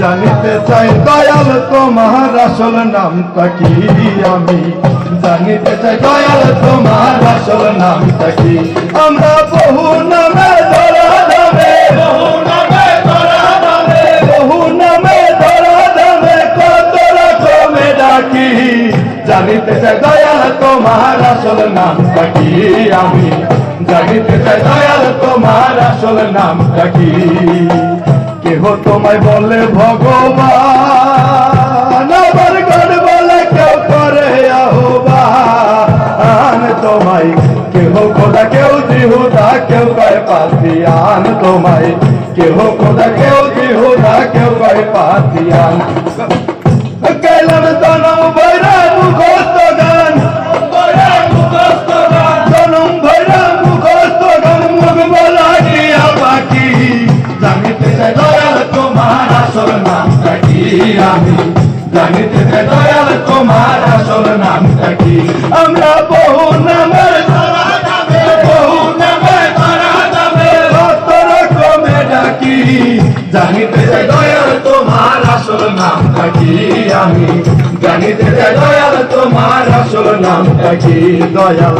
জানিতে চাই দয়াল তোমার আসল নামটা কি? আমি জানিতে চাই দয়াল তোমার আসল নামটা কি? আমরা বহু নামে ধরা যাবে বহু নামে ধরা যাবে বহু নামে ধরা যাবে কত রকমে ডাকি। জানিতে চাই দয়াল তোমার আসল নামটা কি? আমি জানিতে চাই দয়াল তোমার আসল নামটা কি? তোমায় বলে, ভগবান, আবার গড বলে কেউ করে আহ্বান তোমায়। কেহ খোদা, কেউ জিহুদা, কেউ কয় পাতিয়ান তোমায়। কেহ খোদা, কেউ জিহুদা, কেউ কয় পাতিয়ান গেলাম তনম জানিতে দয়াল তোমার আসল নামটা কি আমরা বহু নামের ধরা যাবে ডাকি। জানিতে দয়াল তোমার আসল নামটা কি আমি জানিতে দয়াল তোমার আসল নামটা কি দয়াল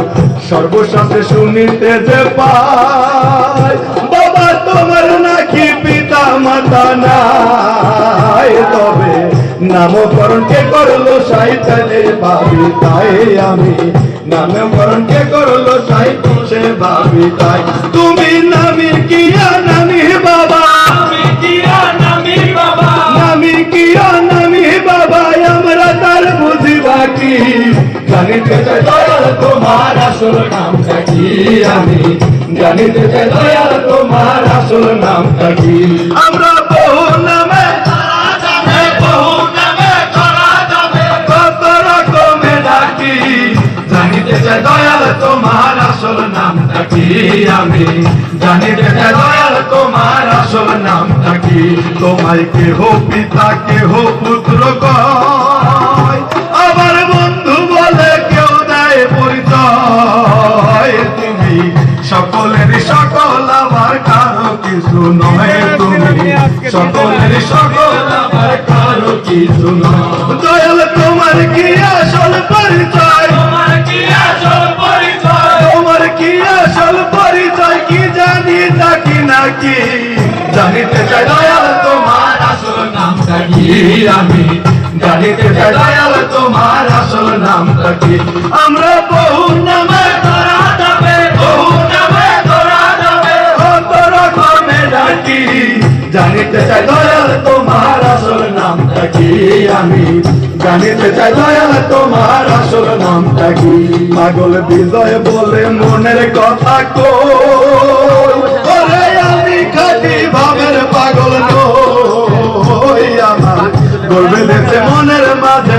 সর্বশাস্ত্রে শুনিতে যে পাই বাবা তোমার নাকি পিতা মাতা নাই। তবে নামকরণ কে করল সাইতালে ভাবি তাই আমি নামকরণ কে করল সাইতো সে ভাবি তাই। তুমি নামি কিয়া নামি বাবা। কিয়া নামি বাবা। নামি কিয়া নামি বাবা আমরা তার বুঝি বাকি। জানিতে চাই দয়াল তোমার আসল নামটা কি? আমি জানিতে চাই দয়াল তোমার আসল নামটা কি? আমরা দয়াল তোমার আসল নামটা কি? আমি জানিতে চাই দয়াল তোমার আসল নামটা কি? তোমায় কেহ পিতা, কেহ পুত্র কয়? বন্ধু বলে কেউ দেয় পরিচয়। তুমি সকলের সকল, আমার কারও কিছু নয়। তুমি সকলের সকল, আমার কারও কিছু নয়। নাকি জানিতে চাই দয়াল তোমার আসল নামটা কি? আমি জানিতে চাই দয়াল তোমার আসল নামটা কি? আমরা বহু নামে ধরা যাবে, বহু নামে ধরা যাবে। কত রকমে ডাকি। জানিতে চাই দয়াল তোমার আসল নামটা কি? আমি জানিতে চাই দয়াল তোমার আসল নামটা কি? পাগল বিজয় বলে মনের কথা কই?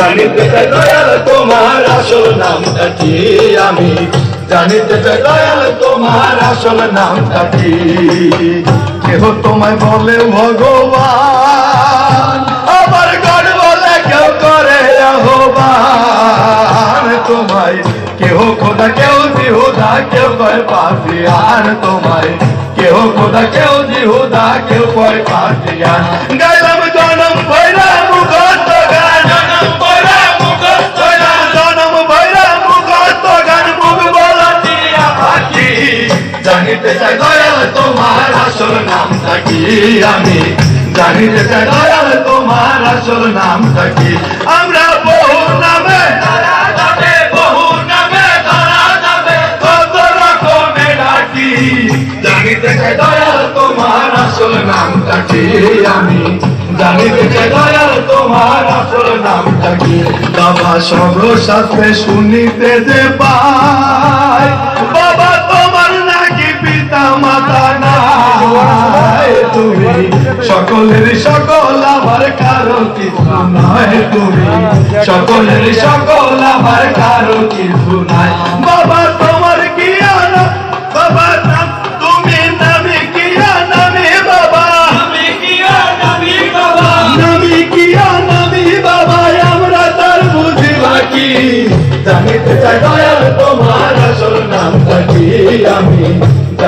জানিতে দয়াল তোমার আসল নামটা কি আমি? জানিতে দয়াল তোমার আসল নামটা কি? কেহ তোমায় বলে, ভগবান আবার গড বলে কেউ করে আহ্বান তোমায়। কেহ খোদা, কেউ জিহুদা, কেউ কয় পাপিয়ান তোমায়। কেহ খোদা, কেউ জিহুদা, কেউ কয় পাপিয়ান গাইলাম জনম ভৈরা জানিতে চাই দয়াল তোমার আসল নামটা কি? আমি জানিতে চাই দয়াল তোমার আসল নামটা কি? আমরা বহু নামে জানিতে দয়াল তোমার আসল নামটা কি? আমি জানিতে দয়াল তোমার আসল নামটা কি? বাবা সর্বশাস্ত্রে শুনিতে যে তুমি সকলের সকল আমার কারও কিছু নয় তুমি। সকলের সকল আমার কারও কিছু নাই। বাবা তোমার কি আনা? বাবা তুমি নামে কি নামে বাবা? আমি কি আর বাবা? নামি কি নামি বাবা? আমরা তার বুঝি বাকি। জানিতে চাই দয়াল তোমার আসল নামটা কি আমি?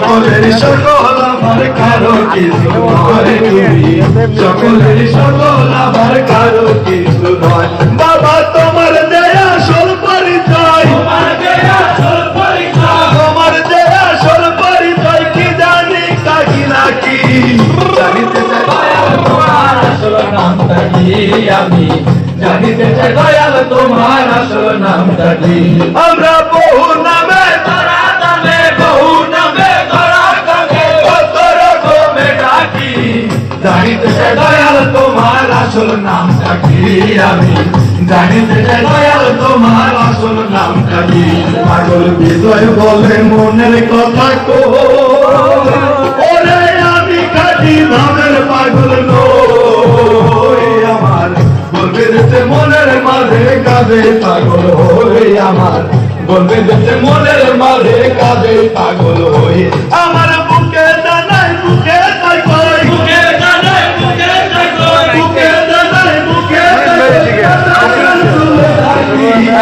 সকলের সকল আমার কারও কিছু নয়। তুমি সকলের সকল আমার কারও কিছু নয়। বাবা তোমার দেয়া আসল পরিচয়। তোমার দেয়া আসল পরিচয়। তোমার দেয়া আসল পরিচয় কি জানি কাকি নাকি? জানিতে চাই তোমার আসল নামটা কি আমি? জানিতে চাই দয়াল তোমার আসল নামটা কি? আমরা বহু নামে আসল নামটা কি আমি? চাই দয়াল তোমার আসল নামটা কি? পাগল বিজয় বলে মনের কথা কো। ওরে আমি খাটি নামের পাগল নই আমার। বলবে যেতে মনের মাঝে কাঁদে পাগল হই আমার। বলবে যেতে মনের মাঝে কাঁদে পাগল হই। আমার বুকে